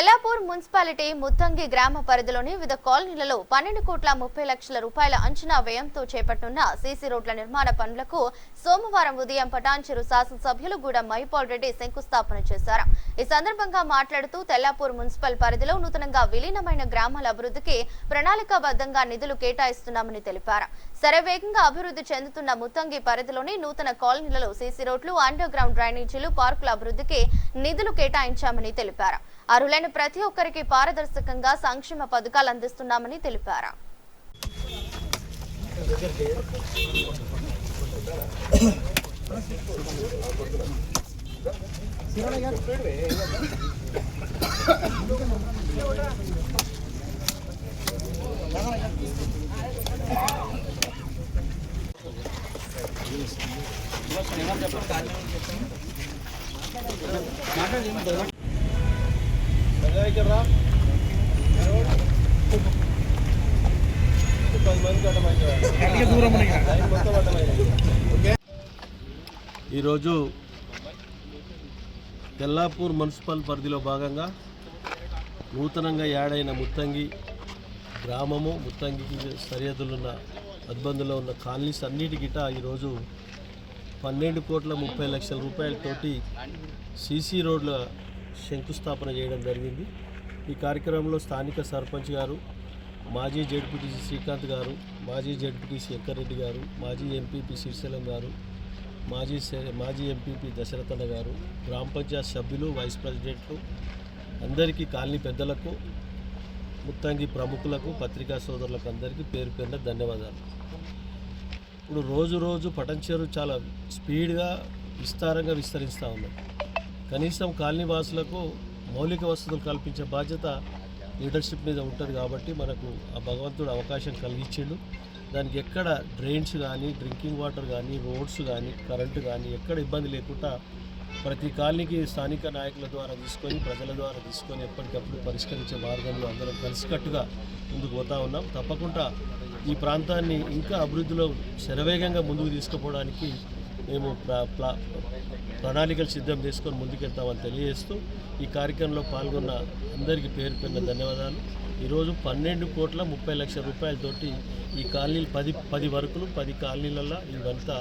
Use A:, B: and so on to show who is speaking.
A: Tellapur municipality Muthangi గ్రామ పరిధిలోని వివిధ కాలనీలలో పన్నెండు కోట్ల ముప్పై లక్షల రూపాయల అంచనా వ్యయంతో చేపట్టనున్న సీసీ రోడ్ల నిర్మాణ పనులకు సోమవారం ఉదయం పటాన్చెరు శాసనసభ్యులు గూడెం మహిపాల్ రెడ్డి శంకుస్థాపన చేశారు. ఈ సందర్భంగా మాట్లాడుతూ తెల్లాపూర్ మున్సిపల్ పరిధిలో నూతనంగా విలీనమైన గ్రామాల అభివృద్ధికి ప్రణాళికాబద్ధంగా నిధులు కేటాయిస్తున్నామని తెలిపారు. శరవేగంగా అభివృద్ధి చెందుతున్న ముత్తంగి పరిధిలోని నూతన కాలనీలలో సీసీ రోడ్లు అండర్ గ్రౌండ్ డ్రైనేజీలు పార్కుల అభివృద్ధికి నిధులు కేటాయించామని తెలిపారు. అర్హులైన ప్రతి ఒక్కరికి పారదర్శకంగా సంక్షేమ పథకాలు అందిస్తున్నామని తెలిపారు.
B: ఈరోజు తెల్లాపూర్ మున్సిపల్ పరిధిలో భాగంగా నూతనంగా యాడైన ముత్తంగి గ్రామము ముత్తంగికి సరిహద్దులున్న అద్బందులో ఉన్న కాలనీస్ అన్నిటికిట ఈరోజు పన్నెండు కోట్ల ముప్పై లక్షల రూపాయలతోటి సీసీ రోడ్ల శంకుస్థాపన చేయడం జరిగింది. ఈ కార్యక్రమంలో స్థానిక సర్పంచ్ గారు మాజీ జడ్పీటీసీ శ్రీకాంత్ గారు మాజీ జడ్పీటీసీ శంకర్రెడ్డి గారు మాజీ ఎంపీపీ శ్రీశైలం గారు మాజీ మాజీ ఎంపీపీ దశరథన గారు గ్రామ పంచాయత్ సభ్యులు వైస్ ప్రెసిడెంట్లు అందరికీ కాలనీ పెద్దలకు ముత్తంగి ప్రముఖులకు పత్రికా సోదరులకు అందరికీ పేరు పేరున ధన్యవాదాలు. ఇప్పుడు రోజు రోజు పటంచేరు చాలా స్పీడ్గా విస్తారంగా విస్తరిస్తూ ఉన్నాం కనీసం కాలనీ వాసులకు మౌలిక వసతులు కల్పించే బాధ్యత లీడర్షిప్ మీద ఉంటుంది కాబట్టి మనకు ఆ భగవంతుడు అవకాశం కలిగించిండు దానికి ఎక్కడ డ్రైన్స్ కానీ డ్రింకింగ్ వాటర్ కానీ రోడ్స్ కానీ కరెంటు కానీ ఎక్కడ ఇబ్బంది లేకుండా ప్రతి కాలనీకి స్థానిక నాయకుల ద్వారా తీసుకొని ప్రజల ద్వారా తీసుకొని ఎప్పటికప్పుడు పరిష్కరించే మార్గంలో అందరం కలిసికట్టుగా ముందుకు పోతా ఉన్నాం. తప్పకుండా ఈ ప్రాంతాన్ని ఇంకా అభివృద్ధిలో శరవేగంగా ముందుకు తీసుకుపోవడానికి మేము ప్రణాళికలు సిద్ధం చేసుకొని ముందుకెళ్తామని తెలియజేస్తూ ఈ కార్యక్రమంలో పాల్గొన్న అందరికీ పేరు పేరున ధన్యవాదాలు. ఈరోజు పన్నెండు కోట్ల ముప్పై లక్షల రూపాయలతోటి ఈ కాలనీలు పది పది వరకులు పది కాలనీలలో ఇవంతా